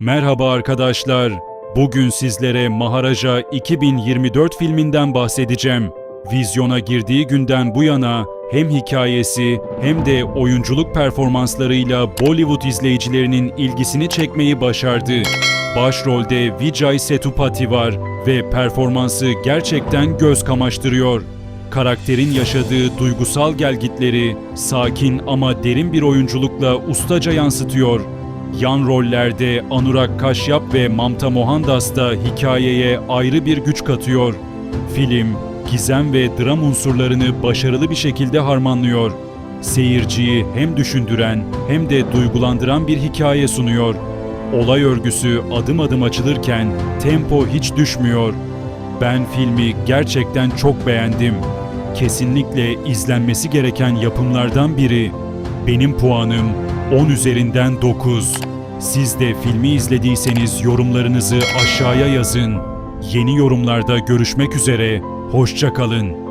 Merhaba arkadaşlar. Bugün sizlere Maharaja 2024 filminden bahsedeceğim. Vizyona girdiği günden bu yana hem hikayesi hem de oyunculuk performanslarıyla Bollywood izleyicilerinin ilgisini çekmeyi başardı. Başrolde Vijay Sethupathi var ve performansı gerçekten göz kamaştırıyor. Karakterin yaşadığı duygusal gelgitleri sakin ama derin bir oyunculukla ustaca yansıtıyor. Yan rollerde Anurag Kashyap ve Mamta Mohandas da hikayeye ayrı bir güç katıyor. Film, gizem ve dram unsurlarını başarılı bir şekilde harmanlıyor. Seyirciyi hem düşündüren hem de duygulandıran bir hikaye sunuyor. Olay örgüsü adım adım açılırken tempo hiç düşmüyor. Ben filmi gerçekten çok beğendim. Kesinlikle izlenmesi gereken yapımlardan biri. Benim puanım 10 üzerinden 9. Siz de filmi izlediyseniz yorumlarınızı aşağıya yazın. Yeni yorumlarda görüşmek üzere. Hoşça kalın.